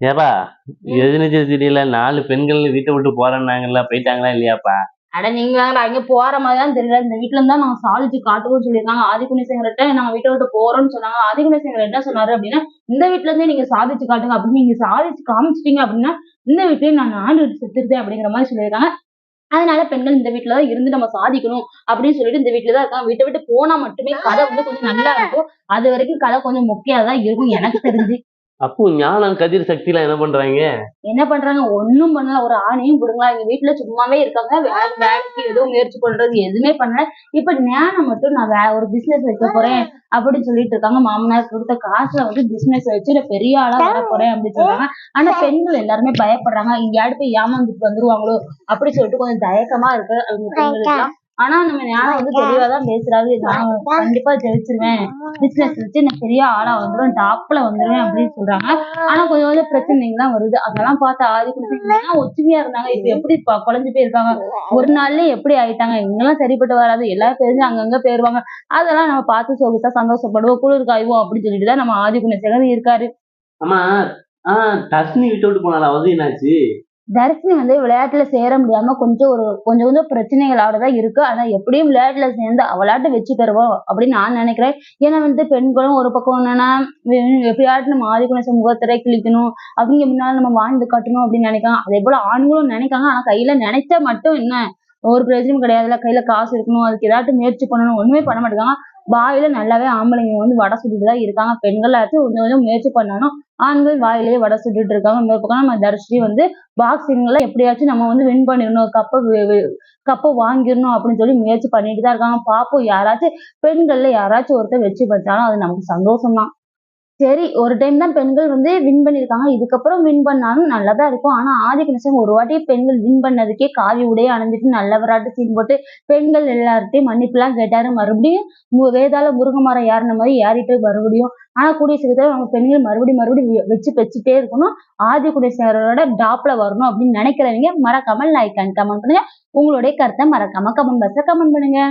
ஏப்பா எதிர்நீச்சல் சிட்டியில நாலு பெண்கள் வீட்டை விட்டு போறேன்னாங்கல்ல போயிட்டாங்களா இல்லையாப்பா? அட நீங்க வேற அங்க போற மாதிரி தான் தெரியல. இந்த வீட்டுல இருந்தா நாங்க சாதிச்சு காட்டுவோம்னு சொல்லியிருக்காங்க. ஆதிகுணேசங்கர்கிட்ட நாங்க வீட்டை விட்டு போறோம்னு சொன்னாங்க. ஆதிகுணேசங்கர் என்ன சொன்னாரு அப்படின்னா இந்த வீட்டுல இருந்தே நீங்க சாதிச்சு காட்டுங்க. அப்படின்னு நீங்க சாதிச்சு காமிச்சிட்டீங்க அப்படின்னா இந்த வீட்லயே நான் ஆண்டு விட்டு செத்துருந்தேன் அப்படிங்கிற மாதிரி சொல்லியிருக்காங்க. அதனால பெண்கள் இந்த வீட்டுல தான் இருந்து நம்ம சாதிக்கணும் அப்படின்னு சொல்லிட்டு இந்த வீட்டுல தான் இருக்காங்க. வீட்டை விட்டு போனா மட்டுமே கதை வந்து கொஞ்சம் நல்லா இருக்கும். அது வரைக்கும் கதை கொஞ்சம் மொக்கையா தான் இருக்கும். எனக்கு தெரிஞ்சு. அப்போ ஞானம் கதிர் சக்திலாம் என்ன பண்றாங்க? என்ன பண்றாங்க? ஒண்ணும் பண்ணல. ஒரு ஆணையும் கொடுங்களா எங்க வீட்டுல சும்மாவே இருக்காங்க. வேலை வேலைக்கு ஏதோ முயற்சி பண்றது. எதுவுமே பண்ணல. இப்ப ஞானம் மட்டும் நான் வே ஒரு பிசினஸ் வைக்க போறேன் அப்படின்னு சொல்லிட்டு இருக்காங்க. மாமனார் கொடுத்த காசுல வந்து பிசினஸ் வச்சு நான் பெரிய ஆளா வர போறேன் அப்படின்னு சொல்றாங்க. ஆனா பெண்கள் எல்லாருமே பயப்படுறாங்க. இங்கேயாவது போய் ஏமாந்துட்டு வந்துருவாங்களோ அப்படி சொல்லிட்டு கொஞ்சம் தயக்கமா இருக்கு. ஆனா நம்ம ஞானம் வந்து தெளிவாதான் பேசுறாரு. நான் கண்டிப்பா ஜெயிச்சிருவேன். பிசினஸ் வச்சு நான் பெரிய ஆளா வந்துருவேன் டாப்ல வந்துருவேன் அப்படின்னு சொல்றாங்க. ஆனா கொஞ்சம் கொஞ்சம் பிரச்சனைகள்லாம் வருது. அதெல்லாம் பார்த்து ஆதி குடிச்சு ஒற்றுமையா இருந்தாங்க. இப்ப எப்படி ப- குழஞ்சு போயிருக்காங்க. ஒரு நாள்லயே எப்படி ஆயிட்டாங்க? இவங்கெல்லாம் சரிப்பட்டு வராது. எல்லாரும் தெரிஞ்சு அங்கங்க போயிருவாங்க. அதெல்லாம் நம்ம பார்த்து சொகுத்தா சந்தோஷப்படுவோம். குளிர் காய்வோம் அப்படின்னு சொல்லிட்டு தான் நம்ம ஆதி குணசேகர் இருக்காரு. ஆமா. ஆஹ் தர்ஷினி வீட்டை விட்டு போனால அது என்னாச்சு? தர்ஷினி வந்து விளையாட்டுல சேர முடியாம கொஞ்சம் ஒரு கொஞ்சம் கொஞ்சம் பிரச்சனைகளோட தான் இருக்கு. ஆனா எப்படியும் விளையாட்டுல சேர்ந்து அவளாட்டு வச்சு பெறுவோம் அப்படின்னு நான் நினைக்கிறேன். ஏன்னா வந்து பெண்களும் ஒரு பக்கம் என்னன்னா எப்படியாட்டு நம்ம ஆதிக்குண முகத்திரை கிழிக்கணும் அவங்க முன்னால நம்ம வாழ்ந்து காட்டணும் அப்படின்னு நினைக்காங்க அதே போல ஆண்களும் நினைக்காங்க. ஆனா கையில நினைச்சா மட்டும் என்ன? ஒரு பிரயோஜனம் கிடையாதுல கையில காசு இருக்கணும். அதுக்கு ஏதாட்டும் முயற்சி பண்ணணும். ஒண்ணுமே பண்ண மாட்டேங்காங்க வாயில நல்லாவே ஆம்பளைங்க வந்து வடை சுட்டுட்டு தான் இருக்காங்க பெண்களாச்சும் கொஞ்சம் கொஞ்சம் முயற்சி பண்ணாலும் ஆண்கள் வாயிலேயே வடை சுட்டுட்டு இருக்காங்க. இன்னொரு பக்கம் நம்ம தர்ஷினி வந்து பாக்ஸிங்ல எப்படியாச்சும் நம்ம வந்து வின் பண்ணிடணும். கப்பை கப்பை வாங்கிடணும் அப்படின்னு சொல்லி முயற்சி பண்ணிட்டு தான் இருக்காங்க. பாப்போம் யாராச்சும் பெண்கள்ல யாராச்சும் ஒருத்தர் வெற்றி பெற்றாலும் அது நமக்கு சந்தோஷம் தான் சரி ஒரு டைம் தான் பெண்கள் வந்து வின் பண்ணியிருக்காங்க. இதுக்கப்புறம் வின் பண்ணாலும் நல்லா இருக்கும். ஆனா ஆதி கணேசன் ஒரு வாட்டி பெண்கள் வின் பண்ணதுக்கே காவி உடைய அணிஞ்சிட்டு நல்லவராட்டு சீன் போட்டு பெண்கள் எல்லார்ட்டையும் மன்னிப்புலாம் கேட்டாரு. மறுபடியும் வேதாள முருங்கை மரம் ஏறின மாதிரி ஏறிட்டு மறுபடியும் ஆனா கூடிய சீக்கிரத்துல அவங்க பெண்கள் மறுபடியும் மறுபடியும் வச்சு பெச்சுட்டே இருக்கணும். ஆதி குடிசேரோட டாப்ல வரணும் அப்படின்னு நினைக்கிறவங்க மறக்காம லைக் அண்ட் கமெண்ட் பண்ணுங்க. உங்களுடைய கருத்தை மறக்காம கமெண்ட் பாக்ஸ்ல கமெண்ட் பண்ணுங்க.